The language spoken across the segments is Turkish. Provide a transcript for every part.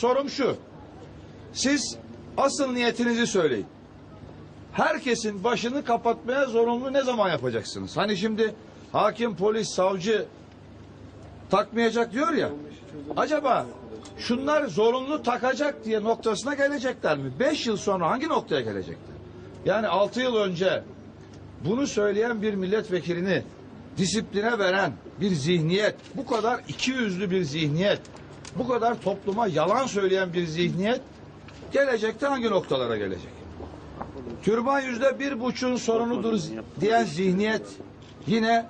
Sorum şu. Siz asıl niyetinizi söyleyin. Herkesin başını kapatmaya zorunlu ne zaman yapacaksınız? Hani şimdi hakim, polis, savcı takmayacak diyor ya. Acaba şunlar zorunlu takacak diye noktasına gelecekler mi? Beş yıl sonra hangi noktaya gelecekler? Yani altı yıl önce bunu söyleyen bir milletvekilini disipline veren bir zihniyet, bu kadar iki yüzlü bir zihniyet, bu kadar topluma yalan söyleyen bir zihniyet gelecekte hangi noktalara gelecek? Türban yüzde bir buçuğun sorunudur diyen zihniyet yine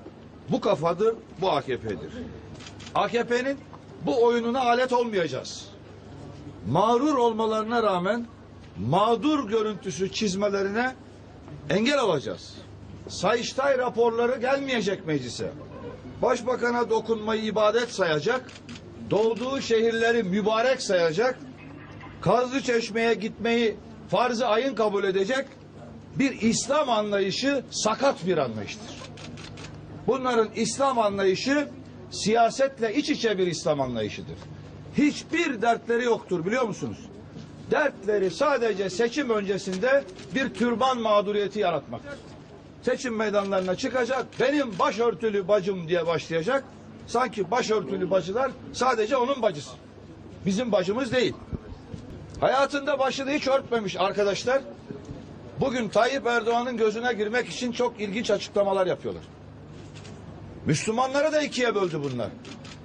bu kafadır, bu AKP'dir. AKP'nin bu oyununa alet olmayacağız. Mağrur olmalarına rağmen mağdur görüntüsü çizmelerine engel olacağız. Sayıştay raporları gelmeyecek meclise. Başbakana dokunmayı ibadet sayacak, doğduğu şehirleri mübarek sayacak, Kazlı Çeşme'ye gitmeyi farz-ı ayın kabul edecek bir İslam anlayışı sakat bir anlayıştır. Bunların İslam anlayışı siyasetle iç içe bir İslam anlayışıdır. Hiçbir dertleri yoktur biliyor musunuz? Dertleri sadece seçim öncesinde bir türban mağduriyeti yaratmaktır. Seçim meydanlarına çıkacak, benim başörtülü bacım diye başlayacak. Sanki başörtülü bacılar sadece onun bacısı. Bizim bacımız değil. Hayatında başını hiç örtmemiş arkadaşlar. Bugün Tayyip Erdoğan'ın gözüne girmek için çok ilginç açıklamalar yapıyorlar. Müslümanları da ikiye böldü bunlar.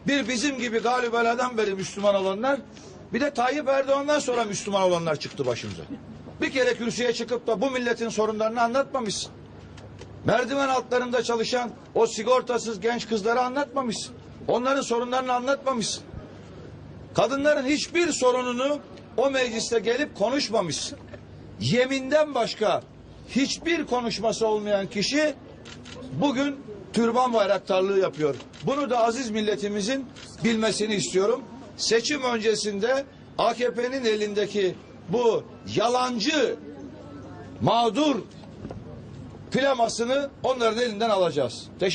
Bir bizim gibi galibeleden beri Müslüman olanlar, bir de Tayyip Erdoğan'dan sonra Müslüman olanlar çıktı başımıza. Bir kere kürsüye çıkıp da bu milletin sorunlarını anlatmamışsın. Merdiven altlarında çalışan o sigortasız genç kızları anlatmamışsın. Onların sorunlarını anlatmamışsın. Kadınların hiçbir sorununu o mecliste gelip konuşmamışsın. Yeminden başka hiçbir konuşması olmayan kişi bugün türban bayraktarlığı yapıyor. Bunu da aziz milletimizin bilmesini istiyorum. Seçim öncesinde AKP'nin elindeki bu yalancı mağdur plamasını onların elinden alacağız. Teşekkür